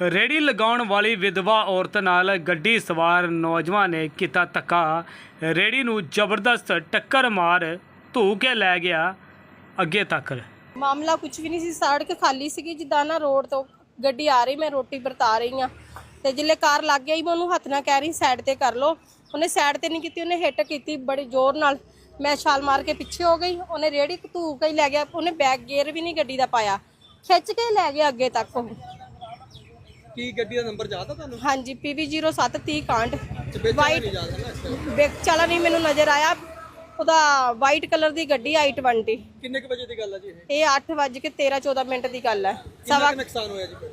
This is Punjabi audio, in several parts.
ਰੇੜੀ ਲਗਾਉਣ ਵਾਲੀ ਵਿਧਵਾ ਔਰਤ ਨਾਲ ਗੱਡੀ ਸਵਾਰ ਨੌਜਵਾਨ ਨੇ ਕੀਤਾ ਧੱਕਾ। ਰੇੜੀ ਨੂੰ ਜ਼ਬਰਦਸਤ ਟੱਕਰ ਮਾਰ ਧੂ ਕੇ ਲੈ ਗਿਆ ਅੱਗੇ ਤੱਕ। ਮਾਮਲਾ ਕੁਝ ਵੀ ਨਹੀਂ ਸੀ ਸੜਕ ਖਾਲੀ ਸੀਗੀ। ਜਿੱਦਾਂ ਨਾ ਰੋਡ ਤੋਂ ਗੱਡੀ ਆ ਰਹੀ, ਮੈਂ ਰੋਟੀ ਵਰਤਾ ਰਹੀ ਆ ਤੇ ਜਿੱਲੇ ਕਾਰ ਲੱਗ ਗਈ, ਮੈਂ ਉਹਨੂੰ ਹੱਥ ਨਾਲ ਕਹਿ ਰਹੀ, ਸਾਈਡ ਤੇ ਕਰ ਲੋ ਉਹਨੇ ਸਾਈਡ ਤੇ ਨਹੀਂ ਕੀਤੀ, ਉਹਨੇ ਹਿੱਟ ਕੀਤੀ ਬੜੀ ਜ਼ੋਰ ਨਾਲ। ਮੈਂ ਛਾਲ ਮਾਰ ਕੇ ਪਿੱਛੇ ਹੋ ਗਈ। ਉਹਨੇ ਰੇੜੀ ਧੂ ਕੇ ਹੀ ਲੈ ਗਿਆ। ਉਹਨੇ ਬੈਕ ਗੇਅਰ ਵੀ ਨਹੀਂ ਗੱਡੀ ਦਾ ਪਾਇਆ। ਖਿੱਚ ਕੇ ਲੈ ਗਿਆ ਅੱਗੇ ਤੱਕ ਉਹ। ਕੀ ਗੱਡੀ ਦਾ ਨੰਬਰ ਯਾਦ ਆ ਤੁਹਾਨੂੰ? ਹਾਂਜੀ PV 0730 ਕਾਂਟ ਚਪੇਚਾ ਵਾਈਟ ਨਹੀਂ ਯਾਦ ਹੈ ਨਾ ਇਸ time? ਬੈਕ ਚਲਾ ਨਹੀਂ ਮੈਨੂੰ ਨਜ਼ਰ ਆਇਆ। ਉਹਦਾ ਵਾਈਟ ਕਲਰ ਦੀ ਗੱਡੀ i20 ਕਿੰਨੇ ਕੁ ਵਜੇ ਦੀ ਗੱਲ ਆ ਜੀ ਇਹ? ਇਹ 8 ਵੱਜ ਕੇ 13 14 ਮਿੰਟ ਦੀ ਗੱਲ ਹੈ। ਕਿੰਨਾ ਸਵਾ ਕੁ ਨੁਕਸਾਨ ਹੋਇਆ ਜੀ ਫਿਰ?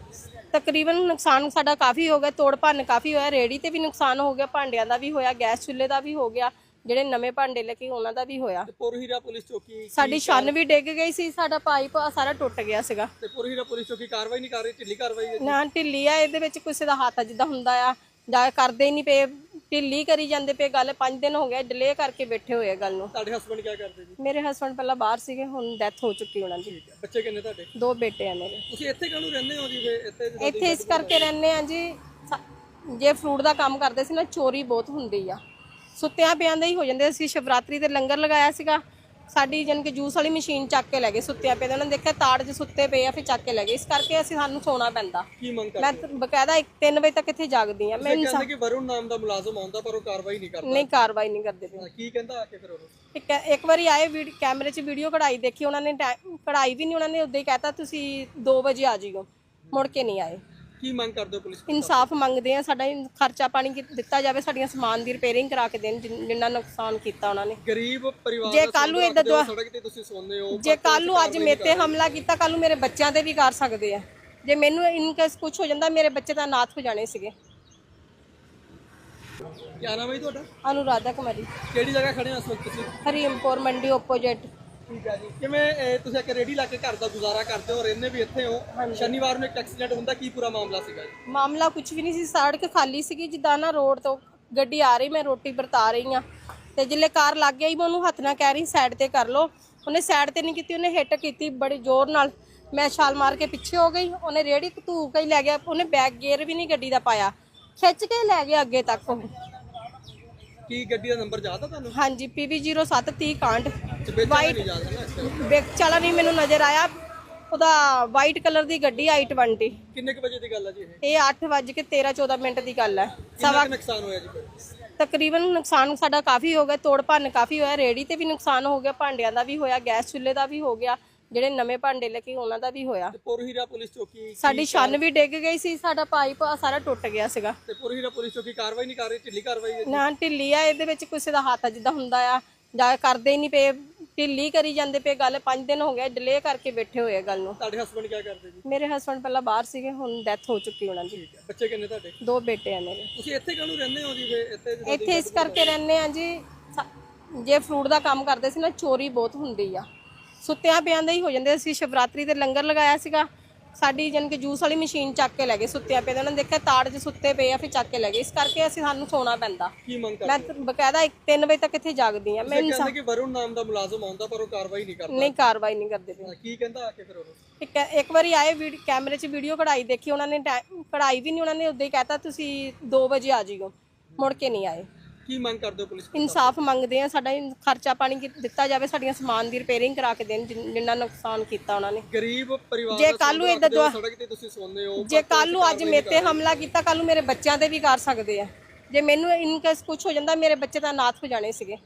ਤਕਰੀਬਨ ਨੁਕਸਾਨ ਸਾਡਾ ਕਾਫੀ ਹੋ ਗਿਆ। ਤੋੜ ਭੰਨ ਕਾਫੀ ਹੋਇਆ। ਰੇੜੀ ਤੇ ਵੀ ਨੁਕਸਾਨ ਹੋ ਗਿਆ। ਭਾਂਡਿਆਂ ਦਾ ਵੀ ਹੋਇਆ। ਗੈਸ ਚੁੱਲ੍ਹੇ ਦਾ ਵੀ ਹੋ ਗਿਆ। ਜਿਹੜੇ ਨਵੇਂ ਭਾਂਡੇ ਲੱਗੇ ਉਹਨਾਂ ਦਾ ਵੀ ਹੋਇਆ। ਤੇ ਪੁਰਹੀਰਾ ਪੁਲਿਸ ਚੌਕੀ ਸਾਡੀ ਛੰਨ ਵੀ ਡਿੱਗ ਗਈ ਸੀ ਸਾਡਾ ਪਾਈਪ ਸਾਰਾ ਟੁੱਟ ਗਿਆ ਸੀਗਾ। ਤੇ ਪੁਰਹੀਰਾ ਪੁਲਿਸ ਚੌਕੀ ਕਾਰਵਾਈ ਨਹੀਂ ਕਰ ਰਹੀ ਢਿੱਲੀ ਕਾਰਵਾਈ ਹੈ ਨਾ ਢਿੱਲੀ ਆ ਇਹਦੇ ਵਿੱਚ ਕਿਸੇ ਦਾ ਹੱਥ ਜਿੱਦਾਂ ਹੁੰਦਾ ਆ ਜਾਂ ਕਰਦੇ ਹੀ ਨਹੀਂ ਪਏ ਢਿੱਲੀ ਕਰੀ ਜਾਂਦੇ ਪਏ ਗੱਲ 5 ਦਿਨ ਹੋ ਗਏ ਡਿਲੇ ਕਰਕੇ ਬੈਠੇ ਹੋਏ ਆ ਗੱਲ ਨੂੰ। ਤੁਹਾਡੇ ਹਸਬੰਡ ਕੀ ਕਰਦੇ ਜੀ? ਮੇਰੇ ਹਸਬੰਡ ਪਹਿਲਾਂ ਬਾਹਰ ਸੀਗੇ ਹੁਣ ਡੈਥ ਹੋ ਚੁੱਕੀ ਉਹਨਾਂ ਦੀ। ਬੱਚੇ ਕਿੰਨੇ ਤੁਹਾਡੇ? ਦੋ ਬੇਟੇ ਆ ਮੇਰੇ। ਤੁਸੀਂ ਇੱਥੇ ਕਾਹਨੂੰ ਰਹਿੰਦੇ ਹੋ ਜੀ ਫਿਰ? ਇੱਥੇ ਇੱਥੇ ਇਸ ਕਰਕੇ ਰਹਿੰਦੇ ਆ ਜੀ ਸਾ- ਜੇ ਫਰੂਟ ਦਾ ਕੰਮ ਕਰਦੇ ਸੀ ਨਾ ਚੋਰੀ ਬਹੁਤ ਹੁੰਦੀ ਆ। ਸੁੱਤਿਆਂ ਪਿਆਂ ਦੇ ਹੀ ਹੋ ਜਾਂਦੇ ਅਸੀਂ ਸ਼ਿਵਰਾਤਰੀ ਤੇ ਲੰਗਰ ਲਗਾਇਆ ਸੀਗਾ। ਸਾਡੀ ਜਨ ਕਿ ਜੂਸ ਵਾਲੀ ਮਸ਼ੀਨ ਚੱਕ ਕੇ ਲੈ ਗਏ ਸੁੱਤਿਆਂ ਪਿਆਂ ਦੇ। ਉਹਨਾਂ ਨੇ ਦੇਖਿਆ ਤਾੜ 'ਚ ਸੁੱਤੇ ਪਏ ਆ ਫਿਰ ਚੱਕ ਕੇ ਲੈ ਗਏ। ਇਸ ਕਰਕੇ ਅਸੀਂ ਸਾਨੂੰ ਸੋਣਾ ਪੈਂਦਾ। ਕੀ ਮੰਗ ਕਰਦੇ? ਮੈਂ ਬਕਾਇਦਾ 3 ਵਜੇ ਤੱਕ ਇੱਥੇ ਜਾਗਦੀ ਆ ਮੈਂ ਕਹਿੰਦੇ ਕਿ ਵਰੁਣ ਨਾਮ ਦਾ ਮੁਲਾਜ਼ਮ ਆਉਂਦਾ ਪਰ ਉਹ ਕਾਰਵਾਈ ਨਹੀਂ ਕਰਦਾ। ਨਹੀਂ ਕਾਰਵਾਈ ਨਹੀਂ ਕਰਦੇ ਪਏ। ਕੀ ਕਹਿੰਦਾ ਆ ਕੇ ਫਿਰ ਉਹ? ਇੱਕ ਇੱਕ ਵਾਰੀ ਆਏ ਵੀਡ- ਕੈਮਰੇ 'ਚ ਵੀਡੀਓ ਕਢਾਈ ਦੇਖੀ। ਉਹਨਾਂ ਨੇ ਕਢਾਈ ਵੀ ਨਹੀਂ ਉਹਨਾਂ ਨੇ ਉਦਾਂ ਹੀ ਕਹਿਤਾ ਤੁਸੀਂ 2 ਵਜੇ ਆ ਜਿਓ। ਮੁੜ ਕੇ ਨਹੀਂ ਆਏ। ਕੀ ਮੰਗ ਕਰਦੇ ਹੋ ਪੁਲਿਸ ਇਨਸਾਫ ਮੰਗਦੇ ਆ ਸਾਡਾ ਇਨ- ਖਰਚਾ ਪਾਣੀ ਕੀ- ਦਿੱਤਾ ਜਾਵੇ ਸਾਡੀਆਂ ਸਮਾਨ ਦੀ ਰਿਪੇਅਰਿੰਗ ਕਰਾ ਕੇ ਦੇਣ ਜਿਨ- ਜਿੰਨਾ ਨੁਕਸਾਨ ਕੀਤਾ ਉਹਨਾਂ ਨੇ। ਗਰੀਬ ਪਰਿਵਾਰ ਜੇ ਦਾ ਕੱਲ੍ਹ ਨੂੰ ਸੌਦਾ ਰੱਖਦੇ ਹੋ, ਸੜਕ ਤੇ ਤੁਸੀਂ ਸੌਂਦੇ ਹੋ ਜੇ ਕੱਲ ਨੂੰ ਅੱਜ ਮੇਰੇ ਤੇ ਹਮਲਾ ਕੀਤਾ ਕੱਲ ਨੂੰ ਮੇਰੇ ਬੱਚਿਆਂ ਤੇ ਵੀ ਕਰ ਸਕਦੇ ਆ। ਜੇ ਮੈਨੂੰ ਇਨ ਕੇਸ ਕੁਝ ਹੋ ਜਾਂਦਾ ਮੇਰੇ ਬੱਚੇ ਤਾਂ ਅਨਾਥ ਹੋ ਜਾਣੇ ਸੀਗੇ। ਕੀ ਨਾਮ ਹੈ ਜੀ ਤੁਹਾਡਾ? ਅਨੁਰਾਧਾ ਕੁਮਾਰੀ। ਕਿਹੜੀ ਜਗ੍ਹਾ ਖੜੇ ਹੋ ਇਸ ਵਕਤ ਤੁਸੀਂ? ਹਰੀਮਪੁਰ ਮੰਡੀ ਆਪੋਜੀਟ ਠੀਕ ਹੈ ਜੀ। ਕਿਵੇਂ ਇਹ ਤੁਸੀਂ ਇੱਕ ਰੇੜੀ ਲਾ ਕੇ ਘਰ ਦਾ ਗੁਜ਼ਾਰਾ ਕਰਦੇ ਹੋ ਰਹਿੰਦੇ ਵੀ ਇੱਥੇ ਹੋ ਸ਼ਨੀਵਾਰ ਨੂੰ ਇੱਕ ਐਕਸੀਡੈਂਟ ਹੁੰਦਾ ਕੀ ਪੂਰਾ ਮਾਮਲਾ ਸੀਗਾ ਜੀ? ਮਾਮਲਾ ਕੁਝ ਵੀ ਨਹੀਂ ਸੀ ਸੜਕ ਖਾਲੀ ਸੀਗੀ ਜਿੱਦਾਂ ਨਾ ਰੋਡ ਤੋਂ ਗੱਡੀ ਆ ਰਹੀ ਮੈਂ ਰੋਟੀ ਵਰਤਾ ਰਹੀ ਆ ਤੇ ਜਿੱਲੇ ਕਾਰ ਲੱਗ ਗਈ ਮੈਂ ਉਹਨੂੰ ਹੱਥ ਨਾਲ ਕਹਿ ਰਹੀ ਸਾਈਡ ਤੇ ਕਰ ਲੋ ਉਹਨੇ ਸਾਈਡ ਤੇ ਨਹੀਂ ਕੀਤੀ ਉਹਨੇ ਹਿੱਟ ਕੀਤੀ ਬੜੀ ਜ਼ੋਰ ਨਾਲ। ਮੈਂ ਛਾਲ ਮਾਰ ਕੇ ਪਿੱਛੇ ਹੋ ਗਈ ਉਹਨੇ ਰੇੜੀ ਧੂ ਕੇ ਹੀ ਲੈ ਗਿਆ ਉਹਨੇ ਬੈਕ ਗੇਅਰ ਵੀ ਨਹੀਂ ਗੱਡੀ ਦਾ ਪਾਇਆ। ਖਿੱਚ ਕੇ ਲੈ ਗਿਆ ਅੱਗੇ ਤੱਕ ਉਹ। ਕੀ ਗੱਡੀ ਦਾ ਨੰਬਰ ਯਾਦ ਆ ਤੁਹਾਨੂੰ? ਹਾਂਜੀ PV 0730 ਕਾਂਟ ਚਪੇਚਾ ਨਹੀਂ ਯਾਦ ਹੈ ਨਾ ਇਸ time? ਬੈਕ ਚਲਾ ਨਹੀਂ ਮੈਨੂੰ ਨਜ਼ਰ ਆਇਆ। ਉਹਦਾ ਵਾਈਟ ਕਲਰ ਦੀ ਗੱਡੀ i20 ਕਿੰਨੇ ਕੁ ਵਜੇ ਦੀ ਗੱਲ ਆ ਜੀ ਇਹ? ਇਹ 8 ਵੱਜ ਕੇ 13 14 ਮਿੰਟ ਦੀ ਗੱਲ ਹੈ ਕੁ ਨੁਕਸਾਨ ਹੋਇਆ ਜੀ? ਤਕਰੀਬਨ ਨੁਕਸਾਨ ਸਾਡਾ ਕਾਫੀ ਹੋ ਗਿਆ। ਤੋੜ ਭੰਨ ਕਾਫੀ ਹੋਇਆ। ਰੇੜੀ ਤੇ ਵੀ ਨੁਕਸਾਨ ਹੋ ਗਿਆ। ਭਾਂਡਿਆਂ ਦਾ ਵੀ ਹੋਇਆ। ਗੈਸ ਚੁੱਲ੍ਹੇ ਦਾ ਵੀ ਹੋ ਗਿਆ। ਜਿਹੜੇ ਨਵੇਂ ਭਾਂਡੇ ਲੱਗੇ ਉਹਨਾਂ ਦਾ ਵੀ ਹੋਇਆ। ਤੇ ਪੁਰਹੀਰਾ ਪੁਲਿਸ ਚੌਕੀ ਸਾਡੀ ਛੰਨ ਵੀ ਡਿੱਗ ਗਈ ਸੀ ਸਾਡਾ ਪਾਈਪ ਸਾਰਾ ਟੁੱਟ ਗਿਆ ਸੀਗਾ। ਤੇ ਪੁਰਹੀਰਾ ਪੁਲਿਸ ਚੌਕੀ ਕਾਰਵਾਈ ਨਹੀਂ ਕਰ ਰਹੀ ਢਿੱਲੀ ਕਾਰਵਾਈ ਹੈ ਨਾ ਢਿੱਲੀ ਆ ਇਹਦੇ ਵਿੱਚ ਕਿਸੇ ਦਾ ਹੱਥ ਜਿੱਦਾਂ ਹੁੰਦਾ ਆ ਜਾਂ ਕਰਦੇ ਹੀ ਨਹੀਂ ਪਏ ਢਿੱਲੀ ਕਰੀ ਜਾਂਦੇ ਪਏ ਗੱਲ 5 ਦਿਨ ਹੋ ਗਏ ਡਿਲੇ ਕਰਕੇ ਬੈਠੇ ਹੋਏ ਆ ਗੱਲ ਨੂੰ। ਤੁਹਾਡੇ ਹਸਬੰਡ ਕੀ ਕਰਦੇ ਜੀ? ਮੇਰੇ ਹਸਬੰਡ ਪਹਿਲਾਂ ਬਾਹਰ ਸੀਗੇ ਹੁਣ ਡੈਥ ਹੋ ਚੁੱਕੀ ਉਹਨਾਂ ਦੀ। ਬੱਚੇ ਕਿੰਨੇ ਤੁਹਾਡੇ? ਦੋ ਬੇਟੇ ਆ ਮੇਰੇ। ਤੁਸੀਂ ਇੱਥੇ ਕਾਹਨੂੰ ਰਹਿੰਦੇ ਹੋ ਜੀ ਇੱਥੇ ਇੱਥੇ ਇਸ ਕਰਕੇ ਰਹਿੰਦੇ ਆ ਜੀ ਜੇ ਫਰੂਟ ਦਾ ਕੰਮ ਕਰਦੇ ਸੀ ਨਾ ਚੋਰੀ ਬਹੁਤ ਹੁੰਦੀ ਆ। ਸੁੱਤਿਆਂ ਪਿਆਂ ਦੇ ਹੀ ਹੋ ਜਾਂਦੇ ਅਸੀਂ ਸ਼ਿਵਰਾਤਰੀ ਤੇ ਲੰਗਰ ਲਗਾਇਆ ਸੀਗਾ। ਸਾਡੀ ਜਨ ਕਿ ਜੂਸ ਵਾਲੀ ਮਸ਼ੀਨ ਚੱਕ ਕੇ ਲੈ ਗਏ ਸੁੱਤਿਆਂ ਪਿਆਂ ਦੇ। ਉਹਨਾਂ ਨੇ ਦੇਖਿਆ ਤਾੜ 'ਚ ਸੁੱਤੇ ਪਏ ਆ ਫਿਰ ਚੱਕ ਕੇ ਲੈ ਗਏ। ਇਸ ਕਰਕੇ ਅਸੀਂ ਸਾਨੂੰ ਸੋਣਾ ਪੈਂਦਾ। ਕੀ ਮੰਗ ਕਰਦੇ ਮੈਂ ਤਾਂ ਬਕਾਇਦਾ 3 ਵਜੇ ਤੱਕ ਇੱਥੇ ਜਾਗਦੀ ਆ। ਮੈਂ ਕਹਿੰਦੇ ਕਿ ਵਰੁਣ ਨਾਮ ਦਾ ਮੁਲਾਜ਼ਮ ਆਉਂਦਾ ਪਰ ਉਹ ਕਾਰਵਾਈ ਨਹੀਂ ਕਰਦਾ। ਨਹੀਂ ਕਾਰਵਾਈ ਨਹੀਂ ਕਰਦੇ ਪਏ। ਕੀ ਕਹਿੰਦਾ ਆ ਕੇ ਫਿਰ ਉਹ ਇੱਕ ਇੱਕ ਵਾਰੀ ਆਏ ਵੀਡ- ਕੈਮਰੇ 'ਚ ਵੀਡੀਓ ਕਢਾਈ ਦੇਖੀ ਉਹਨਾਂ ਨੇ ਟਾਈਮ- ਕਢਾਈ ਵੀ ਨਹੀਂ ਉਹਨਾਂ ਨੇ ਉਦਾਂ ਹੀ ਕਹਿਤਾ ਤੁਸੀਂ 2 ਵਜੇ ਆ ਜਿਓ। ਮੁੜ ਕੇ ਨਹੀਂ ਆਏ। ਕੀ ਮੰਗ ਕਰਦੇ ਹੋ ਪੁਲਿਸ ਇਨਸਾਫ ਮੰਗਦੇ ਆ ਸਾਡਾ ਇਨ- ਖਰਚਾ ਪਾਣੀ ਕੀ- ਦਿੱਤਾ ਜਾਵੇ ਸਾਡੀਆਂ ਸਮਾਨ ਦੀ ਰਿਪੇਅਰਿੰਗ ਕਰਾ ਕੇ ਦੇਣ ਜਿਨ- ਜਿੰਨਾ ਨੁਕਸਾਨ ਕੀਤਾ ਉਹਨਾਂ ਨੇ। ਗਰੀਬ ਪਰਿਵਾਰ ਜੇ ਦਾ ਕੱਲ੍ਹ ਨੂੰ ਏਦਾਂ ਦੁਆ- ਸੜਕ ਤੇ ਤੁਸੀਂ ਸੌਂਦੇ ਹੋ ਜੇ ਕੱਲ ਨੂੰ ਅੱਜ ਮੇਰੇ ਤੇ ਹਮਲਾ ਕੀਤਾ ਕੱਲ ਨੂੰ ਮੇਰੇ ਬੱਚਿਆਂ ਤੇ ਵੀ ਕਰ ਸਕਦੇ ਆ। ਜੇ ਮੈਨੂੰ ਇਨ ਕੇਸ ਕੁਝ ਹੋ ਜਾਂਦਾ ਮੇਰੇ ਬੱਚੇ ਤਾਂ ਅਨਾਥ ਹੋ ਜਾਣੇ ਸੀਗੇ।